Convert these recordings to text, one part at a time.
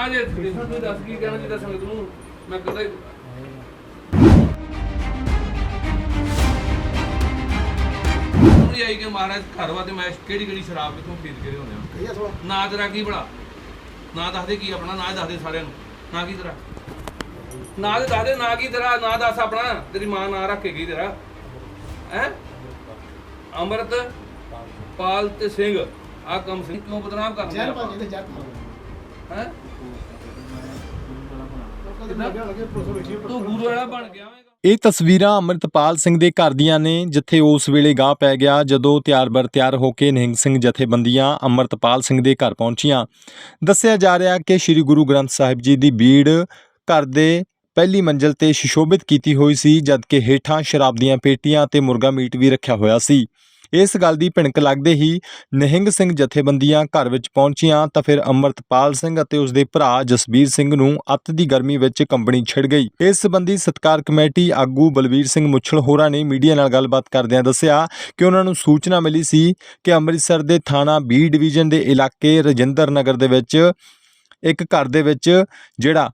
ਆ ਜੇ ਕ੍ਰਿਸ਼ਨ ਤੂੰ ਦੱਸ ਕੀ ਕਹਿਣਾ ਚਾਹੀਦਾ ਸੰਗਤ ਨੂੰ ਮੈਂ ਕਦੇ ਨਹੀਂ ਆਈ ਕਿ ਮਹਾਰਾਜ ਘਰ ਵਾ ਤੇ ਮੈਂ ਕਿਹੜੀ ਕਿਹੜੀ ਸ਼ਰਾਬ ਕਿੱਥੋਂ ਖਰੀਦ ਕੇ ਲਿਆਉਂਦੇ ਆ? ਕਹੀਏ ਥੋੜਾ ਨਾਂ ਤੇਰਾ ਕੀ ਬੜਾ ਨਾਂ ਦੱਸ ਕੀ ਆਪਣਾ ਨਾਂ ਦੱਸ ਦੇ ਸਾਰਿਆਂ ਨੂੰ। ਨਾਂ ਕੀ ਤੇਰਾ? ਨਾਂ ਤੇ ਦੱਸ ਦੇ ਨਾਂ ਕੀ ਤੇਰਾ ਨਾਂ ਦੱਸ ਆਪਣਾ। ਤੇਰੀ ਮਾਂ ਨਾਂ ਰੱਖ ਕੇ ਗਈ ਤੇਰਾ? ਹੈ? ਅਮਰਤ ਪਾਲ ਤੇ ਸਿੰਘ। ਆ ਕੰਮ ਸਿੰਘ ਕਿਉਂ ਬਦਨਾਮ ਕਰਦੇ ਹੈ? ਤੂੰ ਗੁਰੂ ਵਾਲਾ ਬਣ ਗਿਆ ਵੇਂਗਾ। ਇਹ ਤਸਵੀਰਾਂ ਅਮਰਤਪਾਲ ਸਿੰਘ ਦੇ ਘਰ ਦੀਆਂ ਨੇ, ਜਿੱਥੇ ਉਸ ਵੇਲੇ ਗਾਹ ਪੈ ਗਿਆ, ਜਦੋਂ ਤਿਆਰ-ਬਰ ਤਿਆਰ ਹੋ ਕੇ ਨਿਹੰਗ ਸਿੰਘ ਜਥੇਬੰਦੀਆਂ ਅਮਰਤਪਾਲ ਸਿੰਘ ਦੇ ਘਰ ਪਹੁੰਚੀਆਂ। ਦੱਸਿਆ ਜਾ ਰਿਹਾ ਕਿ ਸ੍ਰੀ ਗੁਰੂ ਗ੍ਰੰਥ ਸਾਹਿਬ ਜੀ ਦੀ ਬੀੜ ਘਰ ਦੇ ਪਹਿਲੀ ਮੰਜ਼ਲ ਤੇ ਸ਼ਿਸ਼ੋਭਿਤ ਕੀਤੀ ਹੋਈ ਸੀ, ਜਦਕਿ ਹੇਠਾਂ ਸ਼ਰਾਬ ਦੀਆਂ ਪੇਟੀਆਂ ਤੇ ਮੁਰਗਾ ਮੀਟ ਵੀ ਰੱਖਿਆ ਹੋਇਆ ਸੀ। ਇਸ ਗੱਲ ਦੀ ਭਿਣਕ ਲੱਗਦੇ ਹੀ ਨਿਹੰਗ ਸਿੰਘ ਜਥੇਬੰਦੀਆਂ ਘਰ ਵਿੱਚ ਪਹੁੰਚੀਆਂ ਤਾਂ ਫਿਰ ਅਮਰਤਪਾਲ ਸਿੰਘ ਅਤੇ ਉਸ ਦੇ ਭਰਾ ਜਸਬੀਰ ਸਿੰਘ ਨੂੰ ਅੱਤ ਦੀ ਗਰਮੀ ਵਿੱਚ ਕੰਬਣੀ ਛਿੜ ਗਈ। ਇਸ ਸੰਬੰਧੀ ਸਤਕਾਰ ਕਮੇਟੀ ਆਗੂ ਬਲਵੀਰ ਸਿੰਘ ਮੁੱਛਲ ਹੋਰਾਂ ਨੇ ਮੀਡੀਆ ਨਾਲ ਗੱਲਬਾਤ ਕਰਦਿਆਂ ਦੱਸਿਆ ਕਿ ਉਹਨਾਂ ਨੂੰ ਸੂਚਨਾ ਮਿਲੀ ਸੀ ਕਿ ਅੰਮ੍ਰਿਤਸਰ ਦੇ ਥਾਣਾ ਬੀ ਡਿਵੀਜ਼ਨ ਦੇ ਇਲਾਕੇ ਰਜਿੰਦਰ ਨਗਰ ਦੇ ਵਿੱਚ ਇੱਕ ਘਰ ਦੇ ਵਿੱਚ ਜਿਹੜਾ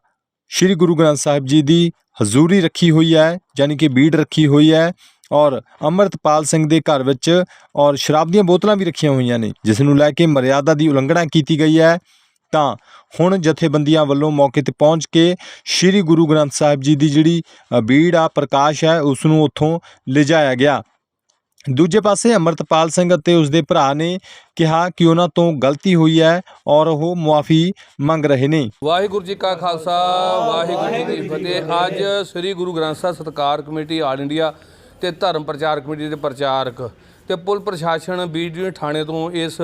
ਸ੍ਰੀ ਗੁਰੂ ਗ੍ਰੰਥ ਸਾਹਿਬ ਜੀ ਦੀ ਹਜ਼ੂਰੀ ਰੱਖੀ ਹੋਈ ਹੈ ਯਾਨੀ ਕਿ ਬੀੜ ਰੱਖੀ ਹੋਈ ਹੈ ਔਰ ਅਮਰਤਪਾਲ ਸਿੰਘ ਦੇ ਘਰ ਵਿੱਚ ਔਰ ਸ਼ਰਾਬ ਦੀਆਂ ਬੋਤਲਾਂ ਵੀ ਰੱਖੀਆਂ ਹੋਈਆਂ ਨੇ, ਜਿਸ ਨੂੰ ਲੈ ਕੇ ਮਰਿਆਦਾ ਦੀ ਉਲੰਘਣਾ ਕੀਤੀ ਗਈ ਹੈ। ਤਾਂ ਹੁਣ ਜਥੇਬੰਦੀਆਂ ਵੱਲੋਂ ਮੌਕੇ ਤੇ ਪਹੁੰਚ ਕੇ ਸ੍ਰੀ ਗੁਰੂ ਗ੍ਰੰਥ ਸਾਹਿਬ ਜੀ ਦੀ ਜਿਹੜੀ ਬੀੜ ਆ, ਪ੍ਰਕਾਸ਼ ਹੈ, ਉਸ ਨੂੰ ਉੱਥੋਂ ਲਿਜਾਇਆ ਗਿਆ। ਦੂਜੇ ਪਾਸੇ ਅਮਰਤਪਾਲ ਸਿੰਘ ਅਤੇ ਉਸ ਦੇ ਭਰਾ ਨੇ ਕਿਹਾ ਕਿ ਉਹਨਾਂ ਤੋਂ ਗਲਤੀ ਹੋਈ ਹੈ ਔਰ ਉਹ ਮੁਆਫੀ ਮੰਗ ਰਹੇ ਨੇ। ਵਾਹਿਗੁਰੂ ਜੀ ਕਾ ਖਾਲਸਾ, ਵਾਹਿਗੁਰੂ ਜੀ ਕੀ ਫਤਿਹ। ਅੱਜ ਸ੍ਰੀ ਗੁਰੂ ਗ੍ਰੰਥ ਸਾਹਿਬ ਸਤਕਾਰ ਕਮੇਟੀ ਆਲ ਇੰਡੀਆ ਤੇ ਧਰਮ ਪ੍ਰਚਾਰ ਕਮੇਟੀ ਦੇ ਪ੍ਰਚਾਰਕ ਤੇ ਪੁਲ ਪ੍ਰਸ਼ਾਸਨ ਬੀਡੀ ਥਾਣੇ ਤੋਂ ਇਸ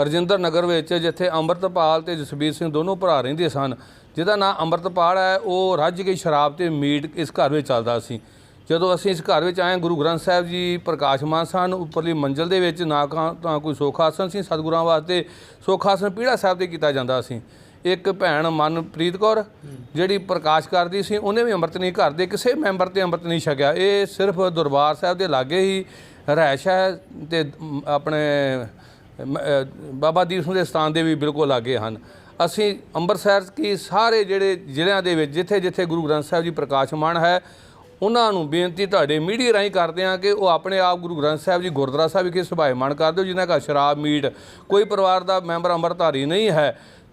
ਰਜਿੰਦਰ ਨਗਰ ਵਿੱਚ, ਜਿੱਥੇ ਅੰਮ੍ਰਿਤਪਾਲ ਤੇ ਜਸਬੀਰ ਸਿੰਘ ਦੋਨੋਂ ਭਰਾ ਰਹਿੰਦੇ ਸਨ, ਜਿਹਦਾ ਨਾਂ ਅੰਮ੍ਰਿਤਪਾਲ ਹੈ, ਉਹ ਰੱਜ ਕੇ ਸ਼ਰਾਬ ਤੇ ਮੀਟ ਇਸ ਘਰ ਵਿੱਚ ਚੱਲਦਾ ਸੀ। ਜਦੋਂ ਅਸੀਂ ਇਸ ਘਰ ਵਿੱਚ ਆਏ, ਗੁਰੂ ਗ੍ਰੰਥ ਸਾਹਿਬ ਜੀ ਪ੍ਰਕਾਸ਼ਮਾਨ ਸਨ, ਉੱਪਰਲੀ ਮੰਜ਼ਲ ਦੇ ਵਿੱਚ ਨਾ ਕਾ- ਤਾਂ ਕੋਈ ਸੁੱਖ ਆਸਨ ਸੀ, ਸਤਿਗੁਰਾਂ ਵਾਸਤੇ ਸੁੱਖ ਆਸਨ ਪੀੜਾ ਸਾਹਿਬ ਤੇ ਕੀਤਾ ਜਾਂਦਾ ਸੀ। ਇੱਕ ਭੈਣ ਮਨਪ੍ਰੀਤ ਕੌਰ ਜਿਹੜੀ ਪ੍ਰਕਾਸ਼ ਕਰਦੀ ਸੀ ਉਹਨੇ ਵੀ ਅੰਮ੍ਰਿਤ ਨਹੀਂ ਘਰ ਦੇ ਕਿਸੇ ਮੈਂਬਰ ਤੇ ਅੰਮ੍ਰਿਤ ਨਹੀਂ ਛਕਿਆ। ਇਹ ਸਿਰਫ ਦਰਬਾਰ ਸਾਹਿਬ ਦੇ ਲਾਗੇ ਹੀ ਰਹਿਸ਼ ਹੈ ਤੇ ਆਪਣੇ ਬਾਬਾ ਦੀਪ ਸਿੰਘ ਦੇ ਸਥਾਨ ਦੇ ਵੀ ਬਿਲਕੁਲ ਲਾਗੇ ਹਨ। ਅਸੀਂ ਅੰਮ੍ਰਿਤਸਰ ਕੀ ਸਾਰੇ ਜਿਹੜੇ ਜ਼ਿਲ੍ਹਿਆਂ ਦੇ ਵਿੱਚ ਜਿੱਥੇ ਜਿੱਥੇ ਗੁਰੂ ਗ੍ਰੰਥ ਸਾਹਿਬ ਜੀ ਪ੍ਰਕਾਸ਼ਮਾਨ ਹੈ ਉਹਨਾਂ ਨੂੰ ਬੇਨਤੀ ਤੁਹਾਡੇ ਮੀਡੀਆ ਰਾਹੀਂ ਕਰਦੇ ਹਾਂ ਕਿ ਉਹ ਆਪਣੇ ਆਪ ਗੁਰੂ ਗ੍ਰੰਥ ਸਾਹਿਬ ਜੀ ਗੁਰਦੁਆਰਾ ਸਾਹਿਬ ਵਿਖੇ ਸੁਭਾਇਮਾਨ ਕਰ ਦਿਓ ਜਿਨ੍ਹਾਂ ਦਾ ਸ਼ਰਾਬ ਮੀਟ ਕੋਈ ਪਰਿਵਾਰ ਦਾ ਮੈਂਬਰ ਅੰਮ੍ਰਿਤਧਾਰੀ ਨਹੀਂ ਹੈ।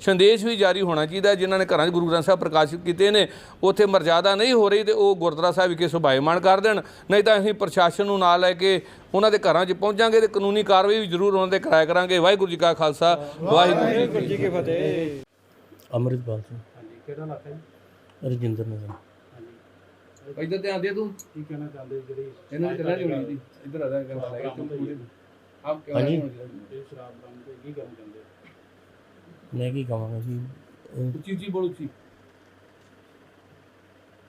ਸੰਦੇਸ਼ ਵੀ ਜਾਰੀ ਹੋਣਾ ਚਾਹੀਦਾ ਜਿਨ੍ਹਾਂ ਨੇ ਘਰਾਂ 'ਚ ਗੁਰੂ ਗ੍ਰੰਥ ਸਾਹਿਬ ਪ੍ਰਕਾਸ਼ਿਤ ਕੀਤੇ ਨੇ। ਉੱਥੇ ਮਰਜ਼ਾਦਾ ਨਹੀਂ ਹੋ ਰਹੀ ਤੇ ਉਹ ਗੁਰਦੁਆਰਾ ਸਾਹਿਬ ਵਿਖੇ ਸੁਭਾਇਮਾਨ ਕਰ ਦੇਣ। ਨਹੀਂ ਤਾਂ ਅਸੀਂ ਪ੍ਰਸ਼ਾਸਨ ਨੂੰ ਨਾਲ ਲੈ ਕੇ ਉਹਨਾਂ ਦੇ ਘਰਾਂ 'ਚ ਪਹੁੰਚਾਂਗੇ ਤੇ ਕਾਨੂੰਨੀ ਕਾਰਵਾਈ ਵੀ ਜ਼ਰੂਰ ਉਹਨਾਂ ਤੇ ਕਰਾਇਆ ਕਰਾਂਗੇ। ਵਾਹਿਗੁਰੂ ਜੀ ਕਾ ਖਾਲਸਾ ਵਾਹਿਗੁਰੂ ਜੀ ਕੀ ਅੰਮ੍ਰਿਤਪਾਲ ਸਿੰਘ। ਕਿਹੜਾ ਇਲਾਕਾ ਹੈ ਰਜਿੰਦਰ ਨਗਰ। ਇੱਧਰ ਧਿਆਨ ਦੇ ਤੂੰ। ਕੀ ਕਹਿਣਾ ਚਾਹੁੰਦੇ ਜਿਹੜੀ ਇਹਨਾਂ ਦੀ ਚੱਲਣ ਨਹੀਂ ਹੋਣੀ ਇੱਧਰ ਆ ਜਾ ਕੇ ਗੱਲ ਆਪ ਕਿਉਂ ਹਾਂਜੀ। ਨਹੀਂ ਮੈਂ ਕੀ ਕਹਾਂਗਾ ਜੀ? ਉਹ ਉੱਚੀ ਉੱਚੀ ਬੋਲ ਉੱਚੀ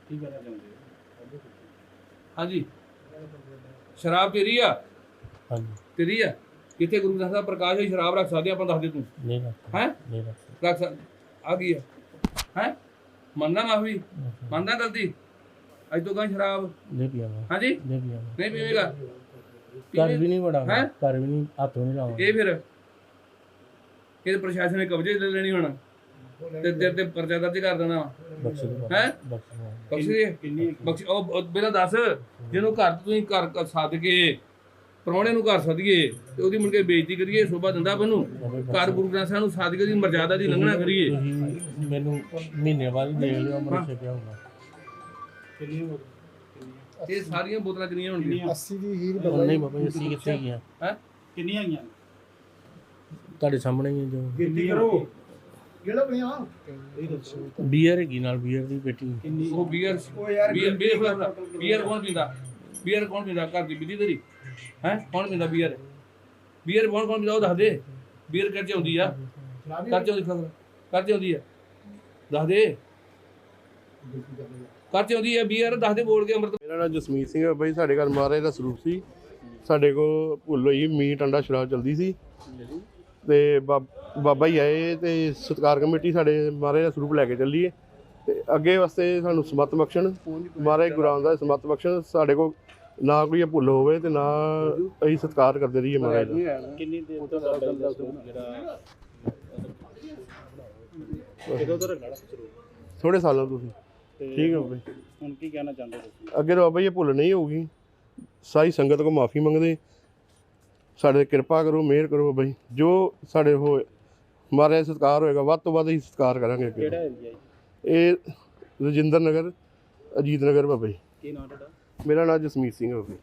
ਕੀ ਕਰਨਾ ਚਾਹੁੰਦੇ ਹੋ? ਹਾਂਜੀ। ਸ਼ਰਾਬ ਤੇਰੀ ਆ? ਹਾਂਜੀ। ਤੇਰੀ ਆ? ਕਿੱਥੇ ਗੁਰੂ ਗ੍ਰੰਥ ਸਾਹਿਬ ਪ੍ਰਕਾਸ਼ ਹੋਈ? ਸ਼ਰਾਬ ਰੱਖ ਸਕਦੇ ਆਪਾਂ ਦੱਸ ਦੇ ਤੂੰ। ਨਹੀਂ ਰੱਖਦਾ ਹੈ? ਨਹੀਂ ਰੱਖ ਸਕ ਆ ਗਈ ਆ? ਹੈ? ਮੰਨਦਾ ਮਾਫੀ ਮੰਨਦਾ ਗਲਤੀ? ਅੱਜ ਤੋਂ ਗਾਂ ਸ਼ਰਾਬ? ਨਹੀਂ ਪੀਵਾਂਗਾ। ਹਾਂਜੀ? ਨਹੀਂ ਪੀਵਾਂਗਾ। ਨਹੀਂ ਪੀਵੇਗਾ? ਘਰ ਵੀ ਨਹੀਂ ਵੜਾਂਗਾ ਹੈਂ? ਘਰ ਵੀ ਨਹੀਂ ਹੱਥ ਨਹੀਂ ਲਾਵਾਂਗਾ। ਇਹ ਫਿਰ ਇਹ ਪ੍ਰਸ਼ਾਸਨ ਨੇ ਕਬਜ਼ੇ ਲੈ ਲੈਣੀ ਹੁਣ? ਤੇ ਤੇਰੇ ਤੇ ਪਰਚਾ ਦਰਜ ਕਰ ਦੇਣਾ। ਦੋ ਹੈਂ? ਬਖਸ਼ ਦੋ ਬਖਸ਼ ਦੇ। ਕਿੰਨੀ ਬਖਸ਼ ਉਹ ਪਹਿਲਾਂ ਦੱਸ ਜਿਹਨੂੰ ਘਰ ਤੋਂ ਤੁਸੀਂ ਘਰ ਸੱਦ ਕੇ ਪ੍ਰਾਹੁਣੇ ਨੂੰ ਘਰ ਸੱਦੀਏ ਤੇ ਉਹਦੀ ਮੁੜ ਕੇ ਬੇਇੱਜ਼ਤੀ ਕਰੀਏ ਸ਼ੋਭਾ ਦਿੰਦਾ ਮੈਨੂੰ ਘਰ ਗੁਰੂ ਗ੍ਰੰਥ ਸਾਹਿਬ ਨੂੰ ਸੱਦ ਕੇ ਉਹਦੀ ਮਰਜ਼ਾਦਾ ਦੀ ਲੰਘਣਾ ਕਰੀਏ। ਮੈਨੂੰ ਮਹੀਨੇ ਬਾਅਦ ਦੇਖ ਲਿਓ ਅਮਰ ਛਕਿਆ ਹੋਊਗਾ ਕਿੰਨੀ ਇਹ ਸਾਰੀਆਂ ਬੋਤਲਾਂ ਕਿੰਨੀਆਂ ਹੋਣਗੀਆਂ? 80 ਦੀ ਹੀਰ ਉਹ ਨਹੀਂ ਬਾਬਾ ਜੀ ਅਸੀਂ ਕਿੱਥੇ ਗਿਆ ਹੈ? ਕਿੰਨੀਆਂ ਆਈਆਂ? ਤੁਹਾਡੇ ਸਾਹਮਣੇ ਹੀ ਹੈ ਜੋ। ਗਿਣਤੀ ਕਰੋ। ਕਿਹੜਾ ਬਣਿਆ ਇਹ ਦੱਸੋ। ਬੀਅਰ ਹੈਗੀ ਨਾਲ ਬੀਅਰ ਦੀ ਪੇਟੀ। ਕਿੰਨੀ? ਉਹ ਬੀਅਰ ਉਹ ਯਾਰ ਬੀਅਰ ਬੀਅਰ ਬੀਅਰ ਕੌਣ ਪੀਂਦਾ? ਬੀਅਰ ਕੌਣ ਪੀਂਦਾ ਘਰ ਦੀ ਬਿੱਲੀ ਤੇਰੀ? ਹੈ? ਕੌਣ ਪੀਂਦਾ ਬੀਅਰ ਬੀਅਰ ਕੌਣ ਕੌਣ ਪੀਂਦਾ? ਉਹ ਦੱਸ ਦੇ। ਬੀਅਰ ਕਰ ਚ ਆਉਂਦੀ ਆ। ਕਰ ਚ ਆਉਂਦੀ ਖਬਰ ਕਰ ਚ ਆਉਂਦੀ ਆ। ਦੱਸ ਦੇ। ਕਰ ਚ ਆਉਂਦੀ ਆ ਬੀਅਰ ਦੱਸ ਦੇ ਬੋਲ ਕੇ ਅੰਮ੍ਰਿਤ। ਮੇਰਾ ਨਾਮ ਜਸਮੀਤ ਸਿੰਘ ਹੈ ਬਾਈ। ਸਾਡੇ ਘਰ ਮਹਾਰਾਜ ਦਾ ਸਰੂਪ ਸੀ। ਸਾਡੇ ਕੋਲ ਭੁੱਲ ਹੋਈ ਮੀਟ ਅੰਡਾ ਸ਼ਰਾਬ ਚਲਦੀ ਸੀ। ਤੇ ਬਾਬ- ਜੀ ਆਏ ਤੇ ਸਤਕਾਰ ਕਮੇਟੀ ਸਾਡੇ ਮਹਾਰਾਜ ਦਾ ਸਰੂਪ ਲੈ ਕੇ ਚੱਲੀਏ ਤੇ ਅੱਗੇ ਵਾਸਤੇ ਸਾਨੂੰ ਸਮਤ ਬਖਸ਼ਣ ਮਹਾਰਾਜ ਗੁਰੂ ਰਾਮਦਾਸ ਸਮਤ ਬਖਸ਼ਣ ਸਾਡੇ ਕੋਲ ਨਾ ਕੋਈ ਇਹ ਭੁੱਲ ਹੋਵੇ ਤੇ ਨਾ ਅਸੀਂ ਸਤਕਾਰ ਕਰਦੇ ਰਹੀਏ ਮਹਾਰਾਜ ਦਾ। ਕਿੰਨੀ ਦੇਰ ਤੋਂ ਦਾ ਸਰੂਪ ਜਿਹੜਾ ਕਿਦੋਂ ਤੋਂ ਰੱਖਣਾ ਸਰੂਪ। ਥੋੜੇ ਸਾਲਾਂ ਤੁਸੀਂ ਠੀਕ ਹੈ ਬਾਈ ਹੁਣ ਕੀ ਕਹਿਣਾ ਚਾਹੁੰਦੇ ਤੁਸੀਂ? ਅੱਗੇ ਤੋਂ ਬਾਬਾ ਜੀ ਇਹ ਭੁੱਲ ਨਹੀਂ ਹੋਊਗੀ। ਸਾਰੀ ਸੰਗਤ ਕੋ ਮਾਫੀ ਮੰਗਦੇ ਸਾਡੇ ਕਿਰਪਾ ਕਰੋ ਮਿਹਰ ਕਰੋ ਬਾਬਾ ਜੀ ਸਾਡੇ ਹੋਏ ਮਹਾਰਾਜ ਸਤਕਾਰ ਹੋਏਗਾ ਵੱਧ ਤੋਂ ਵੱਧ ਅਸੀਂ ਸਤਕਾਰ ਕਰਾਂਗੇ ਅੱਗੇ ਕਿਹੜਾ ਏਰੀਆ ਜੀ? ਇਹ ਰਜਿੰਦਰ ਨਗਰ ਅਜੀਤ ਨਗਰ ਬਾਬਾ ਜੀ। ਕੀ ਨਾਮ ਤੁਹਾਡਾ? ਮੇਰਾ ਨਾਮ ਜਸਮੀਤ ਸਿੰਘ ਹੈ ਬਾਬਾ ਜੀ।